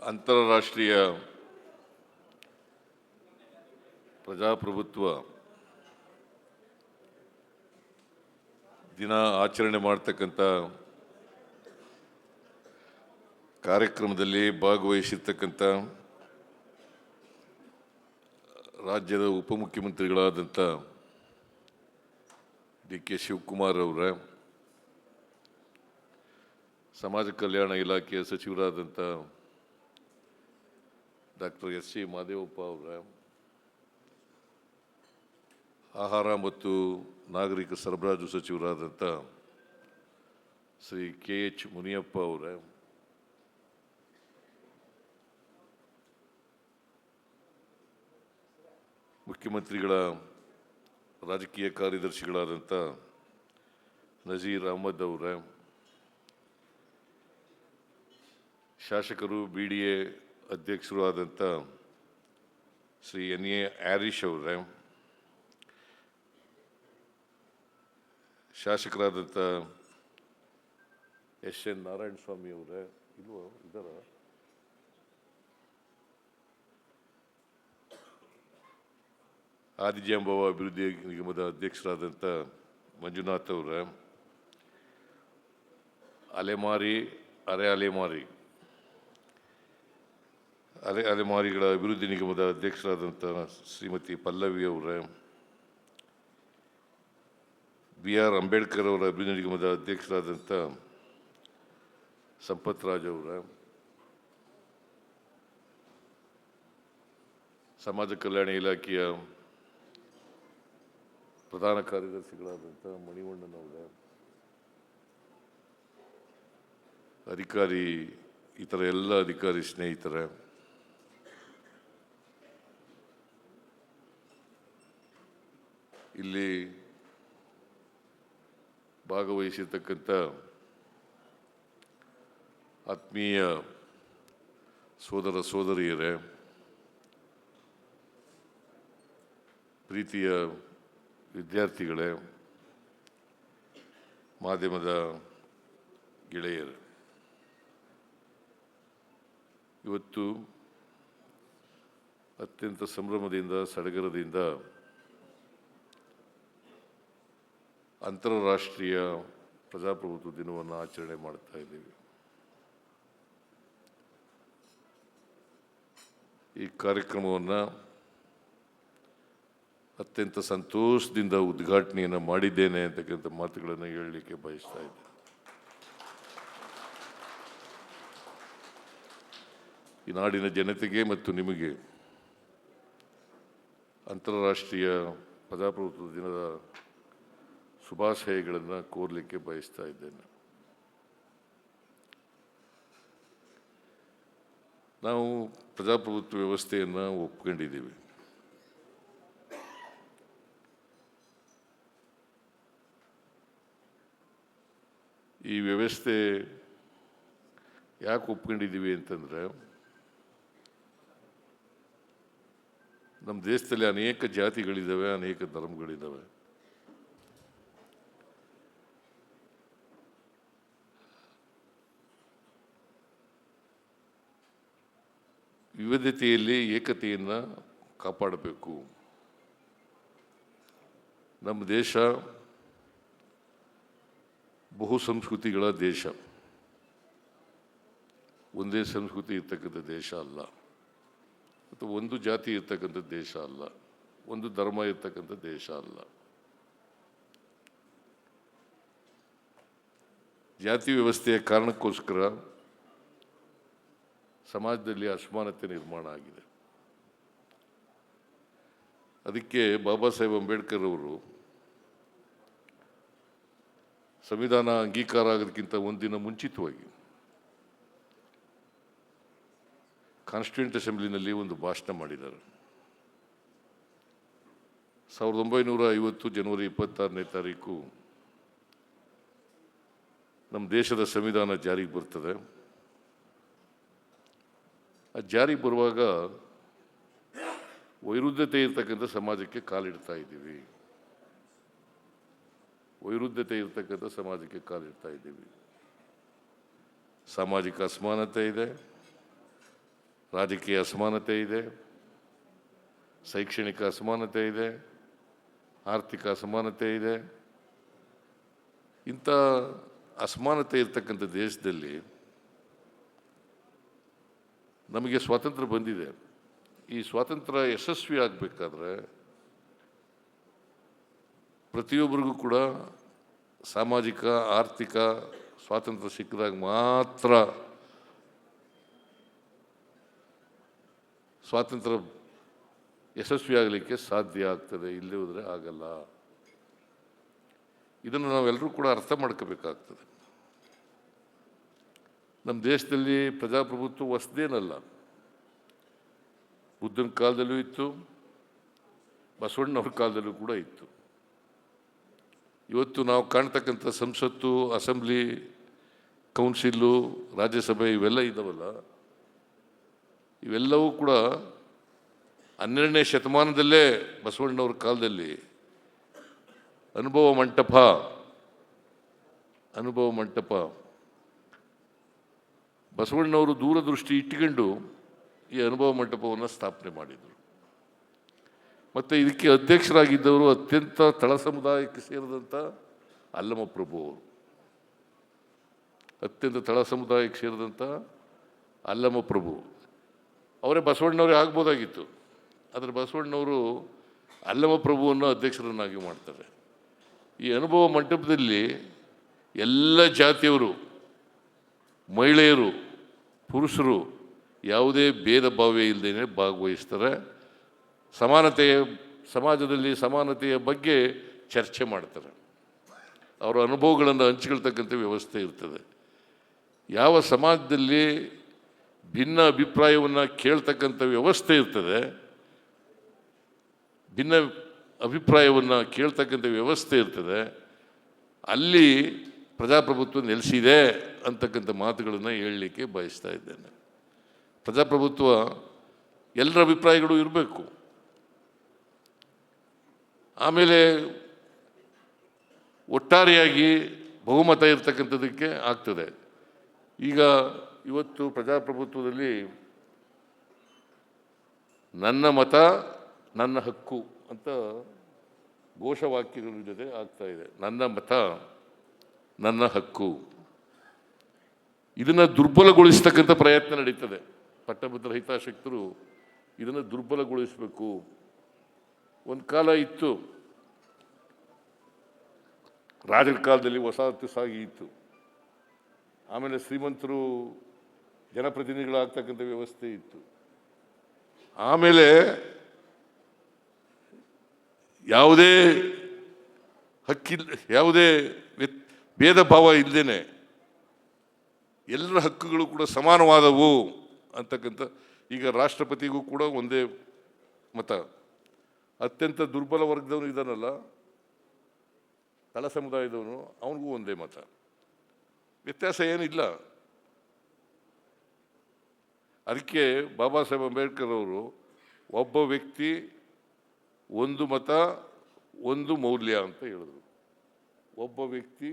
ಅಂತಾರಾಷ್ಟ್ರೀಯ ಪ್ರಜಾಪ್ರಭುತ್ವ ದಿನ ಆಚರಣೆ ಮಾಡ್ತಕ್ಕಂಥ ಕಾರ್ಯಕ್ರಮದಲ್ಲಿ ಭಾಗವಹಿಸಿರ್ತಕ್ಕಂಥ ರಾಜ್ಯದ ಉಪಮುಖ್ಯಮಂತ್ರಿಗಳಾದಂಥ ಡಿ ಕೆ ಶಿವಕುಮಾರ್ ಅವರ, ಸಮಾಜ ಕಲ್ಯಾಣ ಇಲಾಖೆಯ ಸಚಿವರಾದಂಥ ಡಾಕ್ಟರ್ ಎಸ್ ಸಿ ಮಾದೇವಪ್ಪ ಅವರ. ಆಹಾರ ಮತ್ತು ನಾಗರಿಕ ಸರಬರಾಜು ಸಚಿವರಾದಂಥ ಶ್ರೀ ಕೆ ಎಚ್ ಮುನಿಯಪ್ಪ ಅವರ. ಮುಖ್ಯಮಂತ್ರಿಗಳ ರಾಜಕೀಯ ಕಾರ್ಯದರ್ಶಿಗಳಾದಂಥ ನಜೀರ್ ಅಹಮದ್ ಅವರ. ಶಾಸಕರು, ಬಿ ಡಿ ಎ ಅಧ್ಯಕ್ಷರು ಆದಂಥ ಶ್ರೀ ಎನ್ ಎ ಆರಿಶ್ ಅವರೇ, ಶಾಸಕರಾದಂಥ ಎಸ್ ಎನ್ ನಾರಾಯಣ ಸ್ವಾಮಿ ಅವರೇ, ಇಲ್ವೋ ಇದರ ಆದಿಜಾಂಬವ ಅಭಿವೃದ್ಧಿ ನಿಗಮದ ಅಧ್ಯಕ್ಷರಾದಂಥ ಮಂಜುನಾಥ್ ಅವರ, ಅಲೆಮಾರಿ, ಅರೆ ಅಲೆಮಾರಿ ಅಲೆ ಅಲೆಮಾರಿಗಳ ಅಭಿವೃದ್ಧಿ ನಿಗಮದ ಅಧ್ಯಕ್ಷರಾದಂಥ ಶ್ರೀಮತಿ ಪಲ್ಲವಿ ಅವರ ಬಿ ಆರ್ ಅಂಬೇಡ್ಕರ್ ಅವರ ಅಭಿವೃದ್ಧಿ ನಿಗಮದ ಅಧ್ಯಕ್ಷರಾದಂಥ ಸಂಪತ್ ರಾಜ್ ಅವರ, ಸಮಾಜ ಕಲ್ಯಾಣ ಇಲಾಖೆಯ ಪ್ರಧಾನ ಕಾರ್ಯದರ್ಶಿಗಳಾದಂಥ ಮಣಿವಣ್ಣನವರ ಅಧಿಕಾರಿ ಇತರ ಎಲ್ಲ ಅಧಿಕಾರಿ ಸ್ನೇಹಿತರೆ ಇಲ್ಲಿ ಭಾಗವಹಿಸಿರ್ತಕ್ಕಂಥ ಆತ್ಮೀಯ ಸೋದರ ಸೋದರಿಯರೇ ಪ್ರೀತಿಯ ವಿದ್ಯಾರ್ಥಿಗಳೇ ಮಾಧ್ಯಮದ ಗೆಳೆಯರು. ಇವತ್ತು ಅತ್ಯಂತ ಸಂಭ್ರಮದಿಂದ ಸಡಗರದಿಂದ ಅಂತಾರಾಷ್ಟ್ರೀಯ ಪ್ರಜಾಪ್ರಭುತ್ವ ದಿನವನ್ನು ಆಚರಣೆ ಮಾಡ್ತಾ ಇದ್ದೀವಿ. ಈ ಕಾರ್ಯಕ್ರಮವನ್ನು ಅತ್ಯಂತ ಸಂತೋಷದಿಂದ ಉದ್ಘಾಟನೆಯನ್ನು ಮಾಡಿದ್ದೇನೆ ಅಂತಕ್ಕಂಥ ಮಾತುಗಳನ್ನು ಹೇಳಲಿಕ್ಕೆ ಬಯಸ್ತಾ ಇದ್ದೆ. ಈ ನಾಡಿನ ಜನತೆಗೆ ಮತ್ತು ನಿಮಗೆ ಅಂತಾರಾಷ್ಟ್ರೀಯ ಪ್ರಜಾಪ್ರಭುತ್ವ ದಿನದ ಶುಭಾಶಯಗಳನ್ನು ಕೋರಲಿಕ್ಕೆ ಬಯಸ್ತಾ ಇದ್ದೇನೆ. ನಾವು ಪ್ರಜಾಪ್ರಭುತ್ವ ವ್ಯವಸ್ಥೆಯನ್ನು ಒಪ್ಕೊಂಡಿದ್ದೀವಿ. ಈ ವ್ಯವಸ್ಥೆ ಯಾಕೆ ಒಪ್ಕೊಂಡಿದ್ದೀವಿ ಅಂತಂದರೆ, ನಮ್ಮ ದೇಶದಲ್ಲಿ ಅನೇಕ ಜಾತಿಗಳಿದ್ದಾವೆ, ಅನೇಕ ಧರ್ಮಗಳಿದ್ದಾವೆ. ವಿವಿಧತೆಯಲ್ಲಿ ಏಕತೆಯನ್ನು ಕಾಪಾಡಬೇಕು. ನಮ್ಮ ದೇಶ ಬಹು ಸಂಸ್ಕೃತಿಗಳ ದೇಶ. ಒಂದೇ ಸಂಸ್ಕೃತಿ ಇರ್ತಕ್ಕಂಥ ದೇಶ ಅಲ್ಲ. ಮತ್ತು ಒಂದು ಜಾತಿ ಇರ್ತಕ್ಕಂಥ ದೇಶ ಅಲ್ಲ. ಒಂದು ಧರ್ಮ ಇರ್ತಕ್ಕಂಥ ದೇಶ ಅಲ್ಲ. ಜಾತಿ ವ್ಯವಸ್ಥೆಯ ಕಾರಣಕ್ಕೋಸ್ಕರ ಸಮಾಜದಲ್ಲಿ ಅಸಮಾನತೆ ನಿರ್ಮಾಣ ಆಗಿದೆ. ಅದಕ್ಕೆ ಬಾಬಾ ಸಾಹೇಬ್ ಅಂಬೇಡ್ಕರ್ ಅವರು ಸಂವಿಧಾನ ಅಂಗೀಕಾರ ಆಗೋದಕ್ಕಿಂತ ಒಂದಿನ ಮುಂಚಿತವಾಗಿ ಕಾನ್ಸ್ಟಿಟ್ಯೂಂಟ್ ಅಸೆಂಬ್ಲಿನಲ್ಲಿ ಒಂದು ಭಾಷಣ ಮಾಡಿದ್ದಾರೆ. ಸಾವಿರದ ಒಂಬೈನೂರ ಐವತ್ತು ಜನವರಿ ಇಪ್ಪತ್ತಾರನೇ ತಾರೀಕು ನಮ್ಮ ದೇಶದ ಸಂವಿಧಾನ ಜಾರಿಗೆ ಬರ್ತದೆ. ಆ ಜಾರಿಗೆ ಬರುವಾಗ ವೈರುಧ್ಯತೆ ಇರ್ತಕ್ಕಂಥ ಸಮಾಜಕ್ಕೆ ಕಾಲಿಡ್ತಾ ಇದ್ದೀವಿ. ವೈರುದ್ಧತೆ ಇರ್ತಕ್ಕಂಥ ಸಮಾಜಕ್ಕೆ ಕಾಲಿಡ್ತಾ ಇದ್ದೀವಿ. ಸಾಮಾಜಿಕ ಅಸಮಾನತೆ ಇದೆ. ರಾಜಕೀಯ ಅಸಮಾನತೆ ಇದೆ. ಶೈಕ್ಷಣಿಕ ಅಸಮಾನತೆ ಇದೆ. ಆರ್ಥಿಕ ಅಸಮಾನತೆ ಇದೆ. ಇಂಥ ಅಸಮಾನತೆ ಇರ್ತಕ್ಕಂಥ ದೇಶದಲ್ಲಿ ನಮಗೆ ಸ್ವಾತಂತ್ರ್ಯ ಬಂದಿದೆ. ಈ ಸ್ವಾತಂತ್ರ್ಯ ಯಶಸ್ವಿ ಆಗಬೇಕಾದ್ರೆ ಪ್ರತಿಯೊಬ್ಬರಿಗೂ ಕೂಡ ಸಾಮಾಜಿಕ, ಆರ್ಥಿಕ ಸ್ವಾತಂತ್ರ್ಯ ಸಿಕ್ಕಿದಾಗ ಮಾತ್ರ ಸ್ವಾತಂತ್ರ್ಯ ಯಶಸ್ವಿ ಆಗಲಿಕ್ಕೆ ಸಾಧ್ಯ ಆಗ್ತದೆ. ಇಲ್ಲಿ ಹೋದರೆ ಆಗಲ್ಲ. ಇದನ್ನು ನಾವೆಲ್ಲರೂ ಕೂಡ ಅರ್ಥ ಮಾಡ್ಕೋಬೇಕಾಗ್ತದೆ. ನಮ್ಮ ದೇಶದಲ್ಲಿ ಪ್ರಜಾಪ್ರಭುತ್ವ ಹೊಸದೇನಲ್ಲ. ಬುದ್ಧನ ಕಾಲದಲ್ಲೂ ಇತ್ತು, ಬಸವಣ್ಣವ್ರ ಕಾಲದಲ್ಲೂ ಕೂಡ ಇತ್ತು. ಇವತ್ತು ನಾವು ಕಾಣ್ತಕ್ಕಂಥ ಸಂಸತ್ತು, ಅಸೆಂಬ್ಲಿ ಕೌನ್ಸಿಲ್ಲು ರಾಜ್ಯಸಭೆ ಇವೆಲ್ಲ ಇದ್ದಾವಲ್ಲ ಇವೆಲ್ಲವೂ ಕೂಡ ಹನ್ನೆರಡನೇ ಶತಮಾನದಲ್ಲೇ ಬಸವಣ್ಣವ್ರ ಕಾಲದಲ್ಲಿ ಅನುಭವ ಮಂಟಪ ಅನುಭವ ಮಂಟಪ. ಬಸವಣ್ಣವರು ದೂರದೃಷ್ಟಿ ಇಟ್ಕೊಂಡು ಈ ಅನುಭವ ಮಂಟಪವನ್ನು ಸ್ಥಾಪನೆ ಮಾಡಿದರು. ಮತ್ತು ಇದಕ್ಕೆ ಅಧ್ಯಕ್ಷರಾಗಿದ್ದವರು ಅತ್ಯಂತ ತಳ ಸಮುದಾಯಕ್ಕೆ ಸೇರಿದಂಥ ಅಲ್ಲಮ ಪ್ರಭು ಅವರು. ಅತ್ಯಂತ ತಳ ಸಮುದಾಯಕ್ಕೆ ಸೇರಿದಂಥ ಅಲ್ಲಮ ಪ್ರಭು. ಅವರೇ ಬಸವಣ್ಣವರೇ ಆಗ್ಬೋದಾಗಿತ್ತು. ಆದರೆ ಬಸವಣ್ಣವರು ಅಲ್ಲಮ ಪ್ರಭುವನ್ನು ಅಧ್ಯಕ್ಷರನ್ನಾಗಿ ಮಾಡ್ತಾರೆ. ಈ ಅನುಭವ ಮಂಟಪದಲ್ಲಿ ಎಲ್ಲ ಜಾತಿಯವರು, ಮಹಿಳೆಯರು ಪುರುಷರು ಯಾವುದೇ ಭೇದ ಭಾವ ಇಲ್ಲದೇ ಭಾಗವಹಿಸ್ತಾರೆ, ಸಮಾನತೆಯ, ಸಮಾಜದಲ್ಲಿ ಸಮಾನತೆಯ ಬಗ್ಗೆ ಚರ್ಚೆ ಮಾಡ್ತಾರೆ. ಅವರ ಅನುಭವಗಳನ್ನು ಹಂಚಿಕೊಳ್ತಕ್ಕಂಥ ವ್ಯವಸ್ಥೆ ಇರ್ತದೆ. ಯಾವ ಸಮಾಜದಲ್ಲಿ ಭಿನ್ನ ಅಭಿಪ್ರಾಯವನ್ನು ಕೇಳ್ತಕ್ಕಂಥ ವ್ಯವಸ್ಥೆ ಇರ್ತದೆ, ಭಿನ್ನ ಅಭಿಪ್ರಾಯವನ್ನು ಕೇಳ್ತಕ್ಕಂಥ ವ್ಯವಸ್ಥೆ ಇರ್ತದೆ, ಅಲ್ಲಿ ಪ್ರಜಾಪ್ರಭುತ್ವ ನೆಲೆಸಿದೆ ಅಂತಕ್ಕಂಥ ಮಾತುಗಳನ್ನು ಹೇಳಲಿಕ್ಕೆ ಬಯಸ್ತಾ ಇದ್ದೇನೆ. ಪ್ರಜಾಪ್ರಭುತ್ವ ಎಲ್ಲರ ಅಭಿಪ್ರಾಯಗಳು ಇರಬೇಕು. ಆಮೇಲೆ ಒಟ್ಟಾರೆಯಾಗಿ ಬಹುಮತ ಇರ್ತಕ್ಕಂಥದಕ್ಕೆ ಆಗ್ತದೆ. ಈಗ ಇವತ್ತು ಪ್ರಜಾಪ್ರಭುತ್ವದಲ್ಲಿ ನನ್ನ ಮತ, ನನ್ನ ಹಕ್ಕು ಅಂತ ಘೋಷವಾಕ್ಯಗಳ ಜೊತೆ ಆಗ್ತಾ ಇದೆ. ನನ್ನ ಮತ ನನ್ನ ಹಕ್ಕು. ಇದನ್ನು ದುರ್ಬಲಗೊಳಿಸ್ತಕ್ಕಂಥ ಪ್ರಯತ್ನ ನಡೀತದೆ. ಪಟ್ಟಭದ್ರ ಹಿತಾಸಕ್ತರು ಇದನ್ನು ದುರ್ಬಲಗೊಳಿಸಬೇಕು. ಒಂದು ಕಾಲ ಇತ್ತು. ರಾಜರ ಕಾಲದಲ್ಲಿ ವಸಾಹತು ಸಾಗಿ ಇತ್ತು. ಆಮೇಲೆ ಶ್ರೀಮಂತರು ಜನಪ್ರತಿನಿಧಿಗಳಾಗ್ತಕ್ಕಂಥ ವ್ಯವಸ್ಥೆ ಇತ್ತು. ಆಮೇಲೆ ಯಾವುದೇ ಹಕ್ಕಿಲ್, ಯಾವುದೇ ವ್ಯತ್- ಭೇದ ಭಾವ ಇಲ್ಲದೇನೆ ಎಲ್ಲರ ಹಕ್ಕುಗಳು ಕೂಡ ಸಮಾನವಾದವು ಅಂತಕ್ಕಂಥ ಈಗ ರಾಷ್ಟ್ರಪತಿಗೂ ಕೂಡ ಒಂದೇ ಮತ. ಅತ್ಯಂತ ದುರ್ಬಲ ವರ್ಗದವನು ಇದ್ದಾನಲ್ಲ, ತಳ ಸಮುದಾಯದವನು, ಅವನಿಗೂ ಒಂದೇ ಮತ. ವ್ಯತ್ಯಾಸ ಏನಿಲ್ಲ. ಅದಕ್ಕೆ ಬಾಬಾ ಸಾಹೇಬ್ ಅಂಬೇಡ್ಕರ್ ಅವರು ಒಬ್ಬ ವ್ಯಕ್ತಿ ಒಂದು ಮತ, ಒಂದು ಮೌಲ್ಯ ಅಂತ ಹೇಳಿದ್ರು. ಒಬ್ಬ ವ್ಯಕ್ತಿ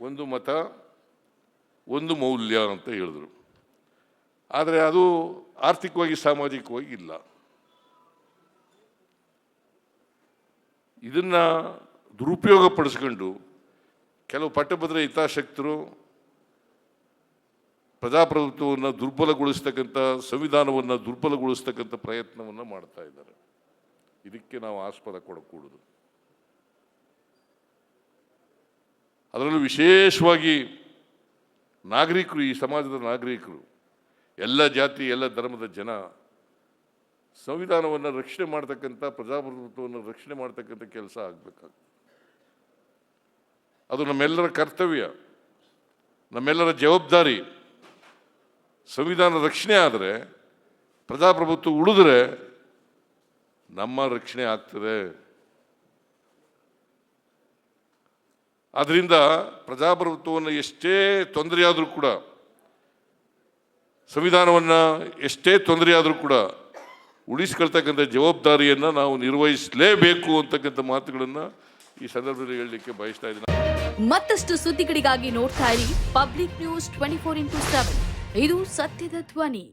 ಒಂದು ಮತ, ಒಂದು ಮೌಲ್ಯ ಅಂತ ಹೇಳಿದ್ರು. ಆದರೆ ಅದು ಆರ್ಥಿಕವಾಗಿ, ಸಾಮಾಜಿಕವಾಗಿ ಇಲ್ಲ. ಇದನ್ನ ದುರುಪಯೋಗ ಪಡಿಸ್ಕೊಂಡು ಕೆಲವು ಪಟ್ಟಭದ್ರ ಹಿತಾಸಕ್ತರು ಪ್ರಜಾಪ್ರಭುತ್ವವನ್ನು ದುರ್ಬಲಗೊಳಿಸ್ತಕ್ಕಂಥ, ಸಂವಿಧಾನವನ್ನು ದುರ್ಬಲಗೊಳಿಸ್ತಕ್ಕಂಥ ಪ್ರಯತ್ನವನ್ನು ಮಾಡ್ತಾ ಇದ್ದಾರೆ. ಇದಕ್ಕೆ ನಾವು ಆಸ್ಪದ ಕೊಡಕೂಡದು ಅದರಲ್ಲೂ ವಿಶೇಷವಾಗಿ ನಾಗರಿಕರು, ಈ ಸಮಾಜದ ನಾಗರಿಕರು, ಎಲ್ಲ ಜಾತಿ, ಎಲ್ಲ ಧರ್ಮದ ಜನ ಸಂವಿಧಾನವನ್ನು ರಕ್ಷಣೆ ಮಾಡ್ತಕ್ಕಂಥ, ಪ್ರಜಾಪ್ರಭುತ್ವವನ್ನು ರಕ್ಷಣೆ ಮಾಡ್ತಕ್ಕಂಥ ಕೆಲಸ ಆಗಬೇಕಾಗ್ತದೆ. ಅದು ನಮ್ಮೆಲ್ಲರ ಕರ್ತವ್ಯ, ನಮ್ಮೆಲ್ಲರ ಜವಾಬ್ದಾರಿ. ಸಂವಿಧಾನ ರಕ್ಷಣೆ ಆದರೆ, ಪ್ರಜಾಪ್ರಭುತ್ವ ಉಳಿದ್ರೆ ನಮ್ಮ ರಕ್ಷಣೆ ಆಗ್ತದೆ. ಆದ್ರಿಂದ ಪ್ರಜಾಪ್ರಭುತ್ವವನ್ನು ಎಷ್ಟೇ ತೊಂದರೆಯಾದರೂ ಕೂಡ, ಸಂವಿಧಾನವನ್ನು ಎಷ್ಟೇ ತೊಂದರೆಯಾದರೂ ಕೂಡ ಉಳಿಸ್ಕೊಳ್ತಕ್ಕಂಥ ಜವಾಬ್ದಾರಿಯನ್ನು ನಾವು ನಿರ್ವಹಿಸಲೇಬೇಕು ಅಂತಕ್ಕಂಥ ಮಾತುಗಳನ್ನು ಈ ಸಂದರ್ಭದಲ್ಲಿ ಹೇಳಲಿಕ್ಕೆ ಬಯಸ್ತಾ ಇದ್ದೀನಿ. ಮತ್ತಷ್ಟು ಸುದ್ದಿಗಳಿಗಾಗಿ ನೋಡ್ತಾ ಇರಿ public news twenty four into seven. ಇದು ಸತ್ಯದ ಧ್ವನಿ.